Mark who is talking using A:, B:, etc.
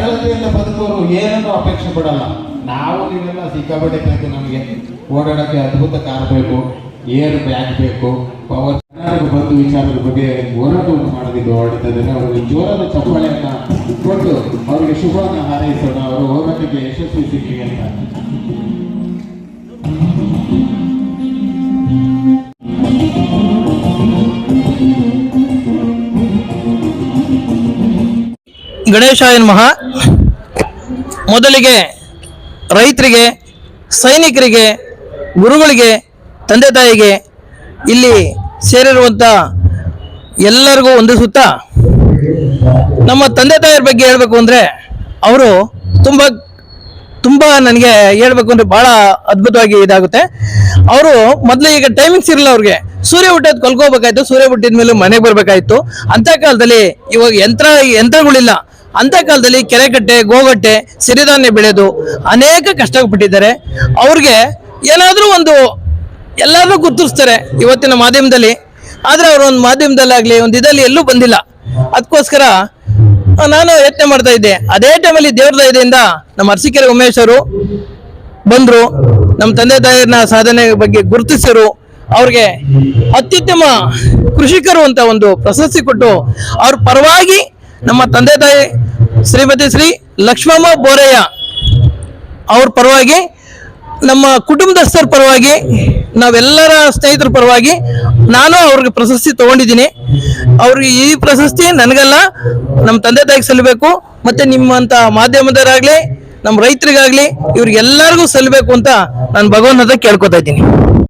A: ಸರಳತೆಯಿಂದ ಬದುಕೋರು ಏನನ್ನು ಅಪೇಕ್ಷೆ ಪಡಲ್ಲ. ನಾವು ನೀವೆಲ್ಲ ಸಿಕ್ಕಾಪಟ್ಟೆ ಬೇಕು ನಮಗೆ ಓಡಾಡಕ್ಕೆ ಅದ್ಭುತ ಕಾರ್ ಬೇಕು, ಏರ್ ಬ್ಯಾಗ್ ಬೇಕು ಪವರ್ ಜನರಿಗೆ ಬಂದು ವಿಚಾರದ ಬಗ್ಗೆ ಹೋರಾಟವನ್ನು ಮಾಡೋದಿದ್ದು ಹೊರಡಿದ್ದಾರೆ ಅವರಿಗೆ ಜೋರಾದ ಚಪ್ಪಳೆಯನ್ನ ಕೊಟ್ಟು ಅವರಿಗೆ ಶುಭವನ್ನು ಹಾರೈಸೋಣ. ಅವರು ಹೋರಾಟಕ್ಕೆ ಯಶಸ್ವಿ ಸಿಗಲಿ ಅಂತ.
B: ಗಣೇಶಾಯ ನಮಃ ಮೊದಲಿಗೆ ರೈತರಿಗೆ, ಸೈನಿಕರಿಗೆ, ಗುರುಗಳಿಗೆ, ತಂದೆ ತಾಯಿಗೆ ಇಲ್ಲಿ ಸೇರಿರುವಂಥ ಎಲ್ಲರಿಗೂ ವಂದಿಸುತ್ತಾ ನಮ್ಮ ತಂದೆ ತಾಯಿಯರ ಬಗ್ಗೆ ಹೇಳಬೇಕು ಅಂದರೆ ಅವರು ತುಂಬ ತುಂಬ ನನಗೆ ಹೇಳ್ಬೇಕು ಅಂದರೆ ಭಾಳ ಅದ್ಭುತವಾಗಿ ಇದಾಗುತ್ತೆ. ಅವರು ಮೊದಲು ಈಗ ಟೈಮಿಂಗ್ಸ್ ಇರಲಿಲ್ಲ ಅವ್ರಿಗೆ. ಸೂರ್ಯ ಹುಟ್ಟೋದು ಕಲ್ಕೋಬೇಕಾಯ್ತು ಸೂರ್ಯ ಹುಟ್ಟಿದ ಮೇಲೆ ಮನೆಗೆ ಬರಬೇಕಾಯ್ತು. ಅಂಥ ಕಾಲದಲ್ಲಿ ಇವಾಗ ಯಂತ್ರ, ಯಂತ್ರಗಳಿಲ್ಲ. ಅಂಥ ಕಾಲದಲ್ಲಿ ಕೆರೆಗಟ್ಟೆ, ಗೋಗಟ್ಟೆ, ಸಿರಿಧಾನ್ಯ ಬೆಳೆದು ಅನೇಕ ಕಷ್ಟಪಟ್ಟಿದ್ದಾರೆ. ಅವ್ರಿಗೆ ಏನಾದರೂ ಒಂದು ಎಲ್ಲರೂ ಗುರ್ತಿಸ್ತಾರೆ ಇವತ್ತಿನ ಮಾಧ್ಯಮದಲ್ಲಿ. ಆದರೆ ಅವರು ಒಂದು ಮಾಧ್ಯಮದಲ್ಲಾಗಲಿ, ಒಂದು ಇದರಲ್ಲಿ ಎಲ್ಲೂ ಬಂದಿಲ್ಲ. ಅದಕ್ಕೋಸ್ಕರ ನಾನು ಯತ್ನ ಮಾಡ್ತಾ ಇದ್ದೆ. ಅದೇ ಟೈಮಲ್ಲಿ ದೇವ್ರ ದಯದಿಂದ ನಮ್ಮ ಅರಸಿಕೆರೆ ಉಮೇಶ್ ಅವರು ಬಂದರು. ನಮ್ಮ ತಂದೆ ತಾಯಿಯನ್ನ ಸಾಧನೆ ಬಗ್ಗೆ ಗುರುತಿಸಿರು. ಅವ್ರಿಗೆ ಅತ್ಯುತ್ತಮ ಕೃಷಿಕರು ಅಂತ ಒಂದು ಪ್ರಶಸ್ತಿ ಕೊಟ್ಟು ಅವ್ರ ಪರವಾಗಿ ನಮ್ಮ ತಂದೆ ತಾಯಿ ಶ್ರೀಮತಿ ಶ್ರೀ ಲಕ್ಷ್ಮಮ್ಮ ಬೋರಯ್ಯ ಅವ್ರ ಪರವಾಗಿ, ನಮ್ಮ ಕುಟುಂಬದಸ್ಥರ ಪರವಾಗಿ, ನಾವೆಲ್ಲರ ಸ್ನೇಹಿತರ ಪರವಾಗಿ ನಾನು ಅವ್ರಿಗೆ ಪ್ರಶಸ್ತಿ ತಗೊಂಡಿದ್ದೀನಿ. ಅವ್ರಿಗೆ ಈ ಪ್ರಶಸ್ತಿ ನನಗಲ್ಲ, ನಮ್ಮ ತಂದೆ ತಾಯಿಗೆ ಸಲ್ಲಬೇಕು, ಮತ್ತೆ ನಿಮ್ಮಂತ ಮಾಧ್ಯಮದವರಾಗಲಿ, ನಮ್ಮ ರೈತರಿಗಾಗಲಿ, ಇವ್ರಿಗೆಲ್ಲರಿಗೂ ಸಲ್ಲಬೇಕು ಅಂತ ನಾನು ಭಗವಂತ ಕೇಳ್ಕೊತಾ ಇದ್ದೀನಿ.